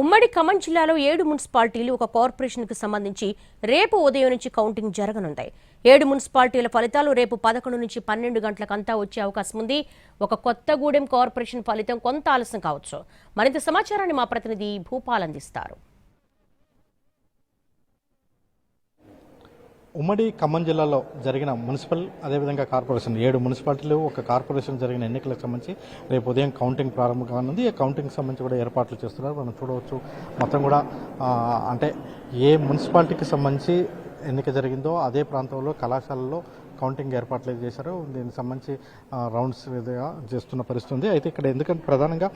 ఉమ్మడి ఖమ్మం జిల్లాలో ఏడు మున్సిపాలిటీలు ఒక కార్పొరేషన్కు సంబంధించి రేపు ఉదయం నుంచి కౌంటింగ్ జరగనుంది ఏడు మున్సిపాలిటీల ఫలితాలు రేపు పదకొండు నుంచి పన్నెండు గంటలకంతా వచ్చే అవకాశం ఉంది. ఒక కొత్తగూడెం కార్పొరేషన్ ఫలితం కొంత ఆలస్యం కావచ్చు. మరింత సమాచారాన్ని మా ప్రతినిధి భూపాల్ అందిస్తారు. ఉమ్మడి ఖమ్మం జిల్లాలో జరిగిన మున్సిపల్ అదేవిధంగా కార్పొరేషన్ ఏడు మున్సిపాలిటీలు ఒక కార్పొరేషన్ జరిగిన ఎన్నికలకు సంబంధించి రేపు ఉదయం కౌంటింగ్ ప్రారంభం కానుంది. ఈ కౌంటింగ్ సంబంధించి కూడా ఏర్పాట్లు చేస్తున్నారు. మనం చూడవచ్చు. మొత్తం కూడా అంటే ఏ మున్సిపాలిటీకి సంబంధించి ఎన్నిక జరిగిందో అదే ప్రాంతంలో కళాశాలలో కౌంటింగ్ ఏర్పాట్లు చేశారు. దీనికి సంబంధించి రౌండ్స్ విధంగా చేస్తున్న పరిస్థితి ఉంది. అయితే ఇక్కడ ఎందుకంటే ప్రధానంగా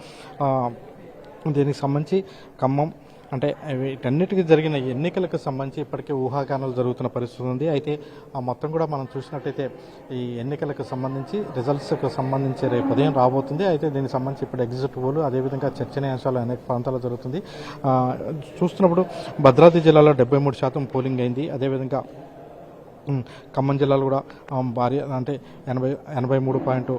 దీనికి సంబంధించి ఖమ్మం అంటే వీటన్నిటికీ జరిగిన ఎన్నికలకు సంబంధించి ఇప్పటికే ఊహాగానాలు జరుగుతున్న పరిస్థితి ఉంది. అయితే ఆ మొత్తం కూడా మనం చూసినట్టయితే ఈ ఎన్నికలకు సంబంధించి రిజల్ట్స్కు సంబంధించి రేపు ఉదయం రాబోతుంది. అయితే దీనికి సంబంధించి ఇప్పుడు ఎగ్జిట్ పోలు అదేవిధంగా చర్చనీయాంశాలు అనేక ప్రాంతాల్లో జరుగుతుంది. చూస్తున్నప్పుడు భద్రాద్రి జిల్లాలో డెబ్బై మూడు శాతం పోలింగ్ అయింది. అదేవిధంగా ఖమ్మం జిల్లాలో కూడా భారీ అంటే ఎనభై ఎనభై మూడు పాయింట్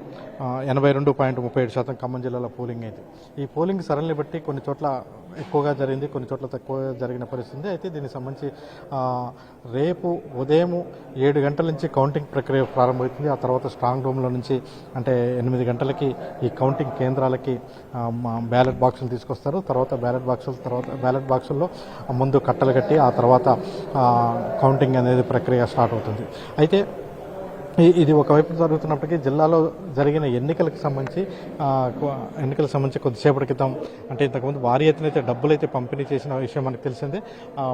ఎనభై రెండు పాయింట్ ముప్పై ఏడు శాతం ఖమ్మం జిల్లాలో పోలింగ్ అయింది ఈ పోలింగ్ సరళిని బట్టి కొన్ని చోట్ల ఎక్కువగా జరిగింది కొన్ని చోట్ల తక్కువ జరిగిన పరిస్థితి అయితే దీనికి సంబంధించి రేపు ఉదయం ఏడు గంటల నుంచి కౌంటింగ్ ప్రక్రియ ప్రారంభమవుతుంది. ఆ తర్వాత స్ట్రాంగ్ రూమ్లో నుంచి అంటే ఎనిమిది గంటలకి ఈ కౌంటింగ్ కేంద్రాలకి బ్యాలెట్ బాక్సులు తీసుకొస్తారు. తర్వాత బ్యాలెట్ బాక్సుల తర్వాత బ్యాలెట్ బాక్సుల్లో ముందు కట్టలు కట్టి ఆ తర్వాత కౌంటింగ్ అనేది ప్రక్రియ స్టార్ట్ అవుతుంది అయితే ఈ- ఇది ఒకవైపు జరుగుతున్నప్పటికీ జిల్లాలో జరిగిన ఎన్నికలకు సంబంధించి ఎన్నికలకు సంబంధించి కొద్దిసేపటి క్రితం అంటే ఇంతకుముందు భారీ ఎత్తున అయితే డబ్బులు అయితే పంపిణీ చేసిన విషయం మనకు తెలిసిందే.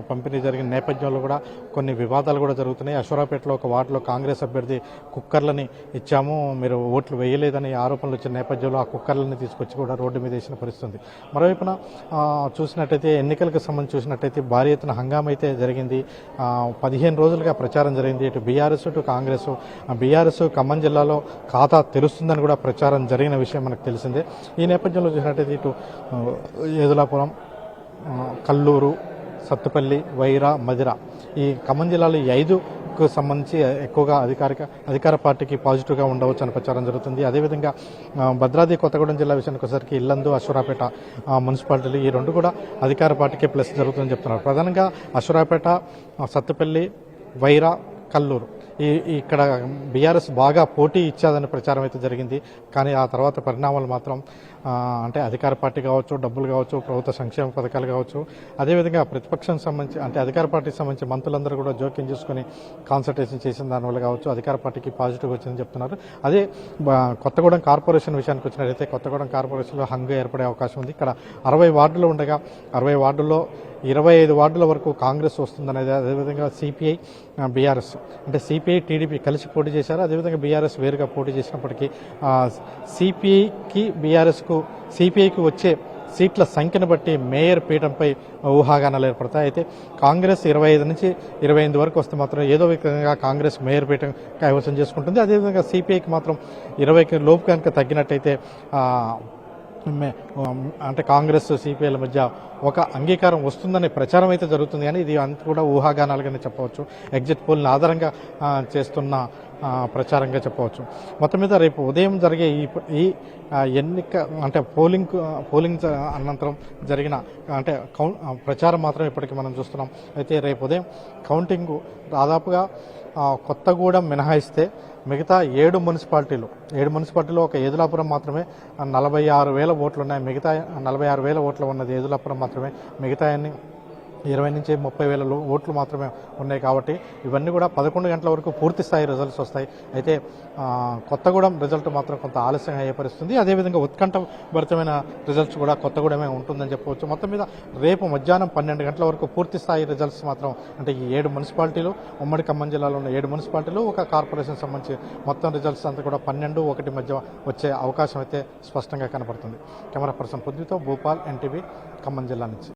పంపిణీ జరిగిన నేపథ్యంలో కూడా కొన్ని వివాదాలు కూడా జరుగుతున్నాయి. అశ్వరాపేటలో ఒక వార్డులో కాంగ్రెస్ అభ్యర్థి కుక్కర్లని ఇచ్చాము. మీరు ఓట్లు వేయలేదని ఆరోపణలు వచ్చిన నేపథ్యంలో ఆ కుక్కర్లని తీసుకొచ్చి కూడా రోడ్డు మీద వేసిన పరిస్థితి ఉంది మరోవైపున చూసినట్టయితే ఎన్నికలకు సంబంధించి చూసినట్టయితే భారీ ఎత్తున హంగామైతే అయితే జరిగింది పదిహేను రోజులుగా ప్రచారం జరిగింది. ఇటు బీఆర్ఎస్ ఇటు కాంగ్రెస్. బీఆర్ఎస్ ఖమ్మం జిల్లాలో ఖాతా తెరుస్తుందని కూడా ప్రచారం జరిగిన విషయం మనకు తెలిసిందే. ఈ నేపథ్యంలో చూసినట్టయితే ఇటు ఏదులాపురం కల్లూరు సత్తుపల్లి వైరా మదిర ఈ ఖమ్మం జిల్లాలో ఈ ఐదుకు సంబంధించి ఎక్కువగా అధికారిక అధికార పార్టీకి పాజిటివ్గా ఉండవచ్చు అని ప్రచారం జరుగుతుంది. అదేవిధంగా భద్రాద్రి కొత్తగూడెం జిల్లా విషయానికి ఒకసారికి ఇల్లందు అశ్వరాపేట మున్సిపాలిటీలు ఈ రెండు కూడా అధికార పార్టీకే ప్లస్ జరుగుతుందని చెప్తున్నారు. ప్రధానంగా అశ్వరాపేట సత్తుపల్లి వైరా కల్లూరు. ఈ ఇక్కడ బీఆర్ఎస్ బాగా పోటీ ఇచ్చాదని ప్రచారం అయితే జరిగింది. కానీ ఆ తర్వాత పరిణామాలు మాత్రం అంటే అధికార పార్టీ కావచ్చు డబ్బులు కావచ్చు ప్రభుత్వ సంక్షేమ పథకాలు కావచ్చు అదేవిధంగా ప్రతిపక్షం సంబంధించి అంటే అధికార పార్టీకి సంబంధించి మంత్రులందరూ కూడా జోక్యం చేసుకుని కాన్సల్టేషన్ చేసిన దానివల్ల కావచ్చు అధికార పార్టీకి పాజిటివ్ వచ్చిందని చెప్తున్నారు. అదే కొత్తగూడెం కార్పొరేషన్ విషయానికి వచ్చినట్లయితే కొత్తగూడెం కార్పొరేషన్లో హంగు ఏర్పడే అవకాశం ఉంది. ఇక్కడ అరవై వార్డులు ఉండగా అరవై వార్డుల్లో ఇరవై ఐదు వార్డుల వరకు కాంగ్రెస్ వస్తుందనేది అదేవిధంగా సిపిఐ బీఆర్ఎస్ అంటే సిపిఐ టీడీపీ కలిసి పోటీ చేశారు. అదేవిధంగా బీఆర్ఎస్ వేరుగా పోటీ చేసినప్పటికీ సిపిఐకి బీఆర్ఎస్కు సిపిఐకి వచ్చే సీట్ల సంఖ్యను బట్టి మేయర్ పీఠంపై ఊహాగానాలు ఏర్పడతాయి. అయితే కాంగ్రెస్ ఇరవై ఐదు నుంచి ఇరవై ఎనిమిది వరకు వస్తే మాత్రం ఏదో విధంగా కాంగ్రెస్ మేయర్ పీఠం కైవసం చేసుకుంటుంది. అదేవిధంగా సిపిఐకి మాత్రం ఇరవైకి లోపు కనుక తగ్గినట్టయితే అంటే కాంగ్రెస్ సిపిఐల మధ్య ఒక అంగీకారం వస్తుందనే ప్రచారం అయితే జరుగుతుంది. కానీ ఇది అంత కూడా ఊహాగానాలుగానే చెప్పవచ్చు. ఎగ్జిట్ పోల్ని ఆధారంగా చేస్తున్న ప్రచారంగా చెప్పవచ్చు. మొత్తం మీద రేపు ఉదయం జరిగే ఈ ఈ ఎన్నిక అంటే పోలింగ్ పోలింగ్ అనంతరం జరిగిన అంటే కౌ ప్రచారం మాత్రం ఇప్పటికీ మనం చూస్తున్నాం. అయితే రేపు ఉదయం కౌంటింగ్ దాదాపుగా కొత్తగూడెం మినహాయిస్తే మిగతా ఏడు మున్సిపాలిటీలు ఏడు మున్సిపాలిటీలో ఒక ఏదులాపురం మాత్రమే నలభై ఆరు వేల ఓట్లు ఉన్నాయి మిగతా నలభై ఆరు వేల ఓట్లు ఉన్నది ఏదులాపురం మాత్రమే. మిగతా అన్ని ఇరవై నుంచి ముప్పై వేల ఓట్లు మాత్రమే ఉన్నాయి కాబట్టి ఇవన్నీ కూడా పదకొండు గంటల వరకు పూర్తి స్థాయి రిజల్ట్స్ వస్తాయి. అయితే కొత్తగూడెం రిజల్ట్ మాత్రం కొంత ఆలస్యం అయ్యే పరిస్థితుంది. అదేవిధంగా ఉత్కంఠభరితమైన రిజల్ట్స్ కూడా కొత్తగూడెమే ఉంటుందని చెప్పవచ్చు. మొత్తం మీద రేపు మధ్యాహ్నం పన్నెండు గంటల వరకు పూర్తి స్థాయి రిజల్ట్స్ మాత్రం అంటే ఈ ఏడు మున్సిపాలిటీలు ఉమ్మడి ఖమ్మం జిల్లాలో ఉన్న ఏడు మున్సిపాలిటీలు ఒక కార్పొరేషన్ సంబంధించి మొత్తం రిజల్ట్స్ అంతా కూడా పన్నెండు ఒకటి మధ్య వచ్చే అవకాశం అయితే స్పష్టంగా కనపడుతుంది. కెమెరా పర్సన్ పొద్దుతో భూపాల్ ఎన్టీవీ ఖమ్మం జిల్లా నుంచి.